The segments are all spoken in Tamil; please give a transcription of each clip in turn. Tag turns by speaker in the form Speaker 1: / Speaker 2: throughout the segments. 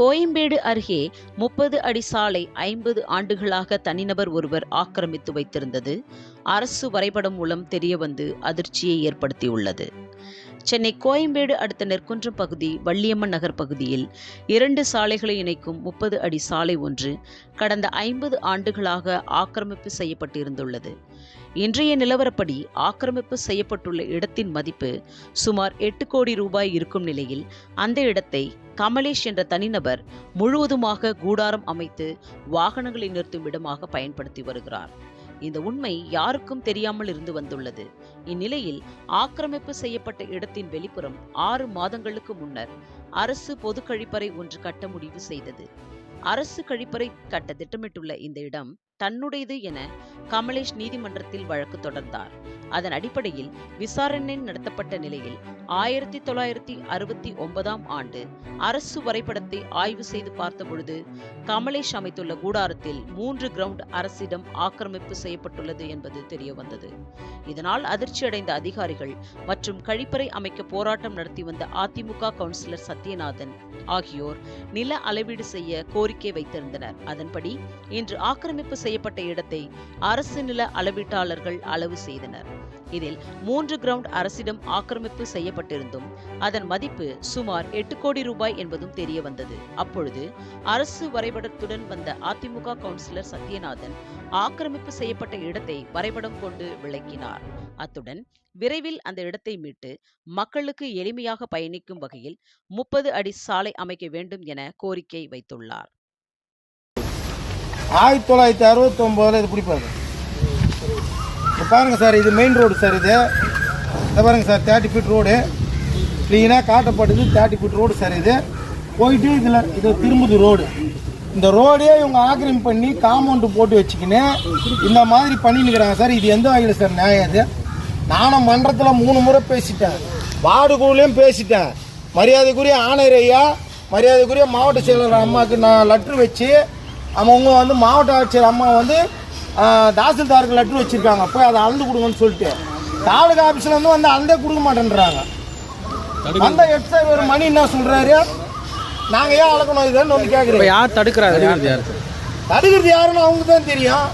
Speaker 1: கோயம்பேடு அருகே முப்பது அடி சாலை ஐம்பது ஆண்டுகளாக தனிநபர் ஒருவர் ஆக்கிரமித்து வைத்திருந்தது. அரசு வரைபடம் மூலம் தெரியவந்து அதிர்ச்சியை ஏற்படுத்தியுள்ளது. சென்னை கோயம்பேடு அடுத்த நெற்குன்றம் பகுதி வள்ளியம்மன் நகர் பகுதியில் இரண்டு சாலைகளை இணைக்கும் முப்பது அடி சாலை ஒன்று கடந்த ஐம்பது ஆண்டுகளாக ஆக்கிரமிப்பு செய்யப்பட்டிருந்துள்ளது. இன்றைய நிலவரப்படி ஆக்கிரமிப்பு செய்யப்பட்டுள்ள இடத்தின் மதிப்பு சுமார் எட்டு கோடி ரூபாய் இருக்கும் நிலையில் அந்த இடத்தை கமலேஷ் என்ற தனிநபர் முழுவதுமாக கூடாரம் அமைத்து வாகனங்களை நிறுத்தும் இடமாக பயன்படுத்தி வருகிறார். இந்த உண்மை யாருக்கும் தெரியாமல் இருந்து வந்துள்ளது. இந்நிலையில் ஆக்கிரமிப்பு செய்யப்பட்ட இடத்தின் வெளிப்புறம் ஆறு மாதங்களுக்கு முன்னர் அரசு பொது கழிப்பறை ஒன்று கட்ட முடிவு செய்தது. அரசு கழிப்பறை கட்ட திட்டமிட்டுள்ள இந்த இடம் தன்னுடையது என கமலேஷ் நீதிமன்றத்தில் வழக்கு தொடர்ந்தார். அதன் அடிப்படையில் விசாரணை நடத்தப்பட்ட நிலையில் ஆயிரத்தி தொள்ளாயிரத்தி அறுபத்தி ஒன்பதாம் ஆண்டு அரசு வரைபடத்தை ஆய்வு செய்து பார்த்தபொழுது கமலேஷ் அமைத்துள்ள கூடாரத்தில் மூன்று கிரவுண்ட் அரசிடம் ஆக்கிரமிப்பு செய்யப்பட்டுள்ளது என்பது தெரிய வந்தது. இதனால் அதிர்ச்சியடைந்த அதிகாரிகள் மற்றும் கழிப்பறை அமைக்க போராட்டம் நடத்தி வந்த அதிமுக கவுன்சிலர் சத்யநாதன் ஆகியோர் நில அளவீடு செய்ய கோரிக்கை வைத்திருந்தனர். அதன்படி இன்று ஆக்கிரமிப்பு செய்யப்பட்ட இடத்தை அரசு நில அளவீட்டாளர்கள் அளவு செய்தனர். இதில் மூன்று கிரவுண்ட் அரசிடம் ஆக்கிரமிப்பு செய்யப்பட்டிருந்தும் அதன் மதிப்பு சுமார் எட்டு கோடி ரூபாய் என்பதும் தெரிய வந்தது அப்பொழுது அரசு வரைபடத்துடன் வந்த அதிமுக கவுன்சிலர் சத்யநாதன் ஆக்கிரமிப்பு செய்யப்பட்ட இடத்தை வரைபடம் கொண்டு விளக்கினார். அத்துடன் விரைவில் அந்த இடத்தை மீட்டு மக்களுக்கு எளிமையாக பயணிக்கும் வகையில் முப்பது அடி சாலை அமைக்க வேண்டும் என கோரிக்கை வைத்துள்ளார்.
Speaker 2: ஆயிரத்தி தொள்ளாயிரத்தி அறுபத்தி ஒன்பதுல இது பிடிப்பாரு. இப்போ பாருங்க சார் இது மெயின் ரோடு சார் இது. இதை பாருங்க சார் தேர்ட்டி ஃபீட் ரோடு க்ளீனாக காட்டப்பட்டது தேர்ட்டி ஃபீட் ரோடு சார் இது. போயிட்டு இதில் இது திரும்புது ரோடு இந்த ரோடே இவங்க ஆக்கிரமிப்பு பண்ணி காம்பவுண்டு போட்டு வச்சுக்கின்னு இந்த மாதிரி பண்ணின்னுக்கிறாங்க சார். இது எந்த வகையில் சார் நியாயம் இது நானும் மன்றத்தில் மூணு முறை பேசிட்டேன். வார்டு குழுலையும் பேசிட்டேன். மரியாதைக்குரிய ஆணையர் ஐயா மரியாதைக்குரிய மாவட்ட செயலாளர் அம்மாவுக்கு நான் லெட்ரு வச்சு அவங்க வந்து மாவட்ட ஆட்சியர் அம்மா வந்து தாசில்தாருக்கு லெட்ரு வச்சுருக்காங்க. போய் அதை அளந்து கொடுங்கன்னு சொல்லிட்டு. தாலுகா ஆஃபீஸில் வந்து வந்து அளந்தே கொடுக்க மாட்டேன்றாங்க. அந்த ஹெட் ஒரு மணி என்ன சொல்கிறாரு நாங்கள் ஏன் அளக்கணும் இதுன்னு வந்து கேட்குறேன்
Speaker 3: இப்போ யார் தடுக்கிறாரு? யார் யார்?
Speaker 2: தடுக்கிறது யாருன்னு அவங்க தான் தெரியும்.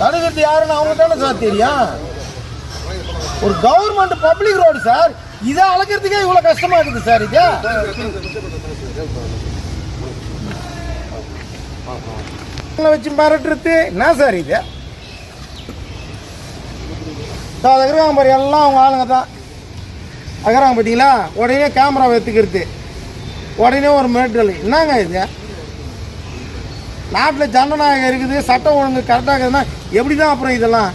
Speaker 2: தடுக்கிறது யாருன்னு அவங்க தானே சார் தெரியும். ஒரு கவர்மெண்ட் பப்ளிக் ரோடு சார் இதை அளக்கிறதுக்கே இவ்வளோ கஷ்டமா இருக்குது சார் இது. வச்சு மிரட்டுறது என்ன சார் இது? இதோ அது இருக்கிறாங்க பாரு எல்லாம் அவங்க ஆளுங்க தான். அகிரகம் பார்த்தீங்களா உடனே கேமரா எடுத்துக்கிறது. உடனே ஒரு மிரட்டல். என்னங்க இது? நாட்டில் ஜனநாயகம் இருக்குது சட்டம் ஒழுங்கு கரெக்டாக இருக்குதுன்னா எப்படி தான் அப்புறம் இதெல்லாம்?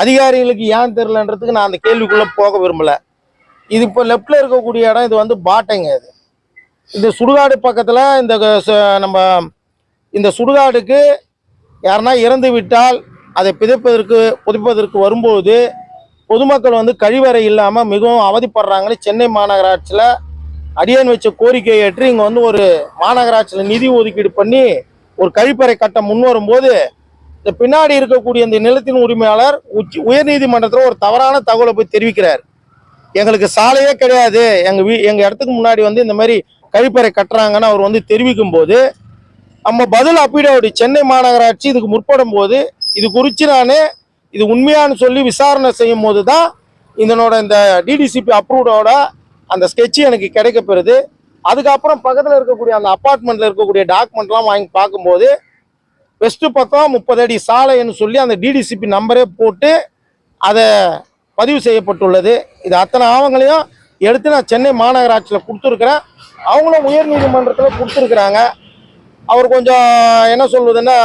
Speaker 2: அதிகாரிகளுக்கு ஏன் தெரிலன்றதுக்கு நான் அந்த கேள்விக்குள்ளே போக விரும்பலை. இது இப்போ லெஃப்டில் இருக்கக்கூடிய இடம் இது வந்து பாட்டைங்க இது. இந்த சுடுகாடு பக்கத்தில் இந்த க- ச- நம்ம இந்த சுடுகாடுக்கு யாருன்னா இறந்து விட்டால் அதை பிதைப்பதற்கு புதைப்பதற்கு வரும்போது பொதுமக்கள் வந்து கழிவறை இல்லாமல் மிகவும் அவதிப்படுறாங்கன்னு சென்னை மாநகராட்சியில் அடியன் வச்ச கோரிக்கையை ஏற்று இங்கே வந்து ஒரு மாநகராட்சியில் நிதி ஒதுக்கீடு பண்ணி ஒரு கழிப்பறை கட்ட முன்வரும்போது இந்த பின்னாடி இருக்கக்கூடிய இந்த நிலத்தின் உரிமையாளர் உச்சி உயர்நீதிமன்றத்தில் ஒரு தவறான தகவலை போய் தெரிவிக்கிறார். எங்களுக்கு சாலையே கிடையாது. எங்கள் வீ எங்கள் இடத்துக்கு முன்னாடி வந்து இந்த மாதிரி கழிப்பறை கட்டுறாங்கன்னு அவர் வந்து தெரிவிக்கும் போது நம்ம பதில் அப்பீடோடு சென்னை மாநகராட்சி இதுக்கு முற்படும் போது இது குறித்து நான் இது உண்மையானு சொல்லி விசாரணை செய்யும் போது தான் இதனோட இந்த டிடிசிபி அப்ரூவ்டோட அந்த ஸ்கெட்சு எனக்கு கிடைக்கப்பெறுது அதுக்கப்புறம் பக்கத்தில் இருக்கக்கூடிய அந்த அப்பார்ட்மெண்ட்டில் இருக்கக்கூடிய டாக்குமெண்ட்லாம் வாங்கி பார்க்கும்போது வெஸ்ட்டு பக்கம் முப்பது அடி சாலைன்னு சொல்லி அந்த டிடிசிபி நம்பரே போட்டு அதை பதிவு செய்யப்பட்டுள்ளது. இது அத்தனை ஆவங்களையும் எடுத்து நான் சென்னை மாநகராட்சியில் கொடுத்துருக்குறேன். அவங்களும் உயர்நீதிமன்றத்தில் கொடுத்துருக்குறாங்க. அவர் கொஞ்சம் என்ன சொல்வதுன்னா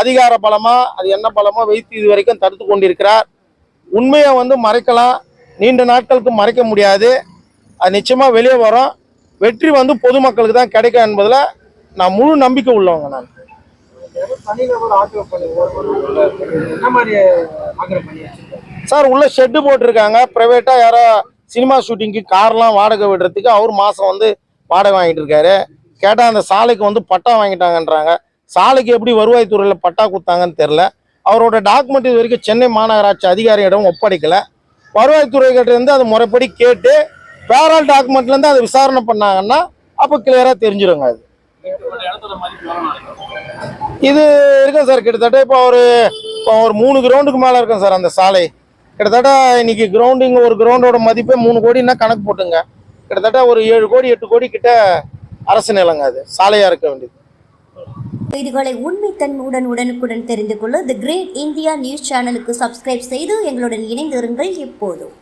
Speaker 2: அதிகார பலமா அது என்ன பலமாக வைத்து இது வரைக்கும் தடுத்து கொண்டிருக்கிறார். உண்மையை வந்து மறைக்கலாம். நீண்ட நாட்களுக்கு மறைக்க முடியாது. அது நிச்சயமாக வெளியே வரும். வெற்றி வந்து பொதுமக்களுக்கு தான் கிடைக்கும் என்பதில் நான் முழு நம்பிக்கை உள்ளவங்க நான். சார் உள்ள ஷெட்டு போட்டிருக்காங்க. ப்ரைவேட்டாக யாரோ சினிமா ஷூட்டிங்க்கு கார்லாம் வாடகை விடுறதுக்கு அவர் மாதம் வந்து வாடகை வாங்கிட்டு இருக்காரு. கேட்டால் அந்த சாலைக்கு வந்து பட்டா வாங்கிட்டாங்கன்றாங்க. சாலைக்கு எப்படி வருவாய்த்துறையில் பட்டா கொடுத்தாங்கன்னு தெரில அவரோட டாக்குமெண்ட் இது வரைக்கும் சென்னை மாநகராட்சி அதிகாரியிடம் ஒப்படைக்கல. வருவாய்த்துறைகிட்டேருந்து அதை முறைப்படி கேட்டு வேற டாக்குமெண்ட்லேருந்து அதை விசாரணை பண்ணாங்கன்னா அப்போ கிளியராக தெரிஞ்சிடுங்க அது. இது இருக்கும் சார் கிட்டத்தட்ட இப்போ ஒரு இப்போ ஒரு மூணு கிரவுண்டுக்கு மேலே இருக்கும் சார் அந்த சாலை. கிட்டத்தட்ட இன்னைக்கு கிரவுண்டிங் ஒரு கிரவுண்டோட மதிப்பே மூணு கோடின்னா கணக்கு போட்டுங்க. கிட்டத்தட்ட ஒரு ஏழு கோடி எட்டு கோடி கிட்ட அரசு நிலங்க அது. சாலையாக இருக்க வேண்டியது.
Speaker 3: செய்திகளை உண்மைத்தன்மையுடன் உடனுக்குடன் தெரிந்து கொள்ள தி கிரேட் இந்தியா நியூஸ் சேனலுக்கு சப்ஸ்கிரைப் செய்து எங்களுடன் இணைந்திருங்கள் எப்போதும்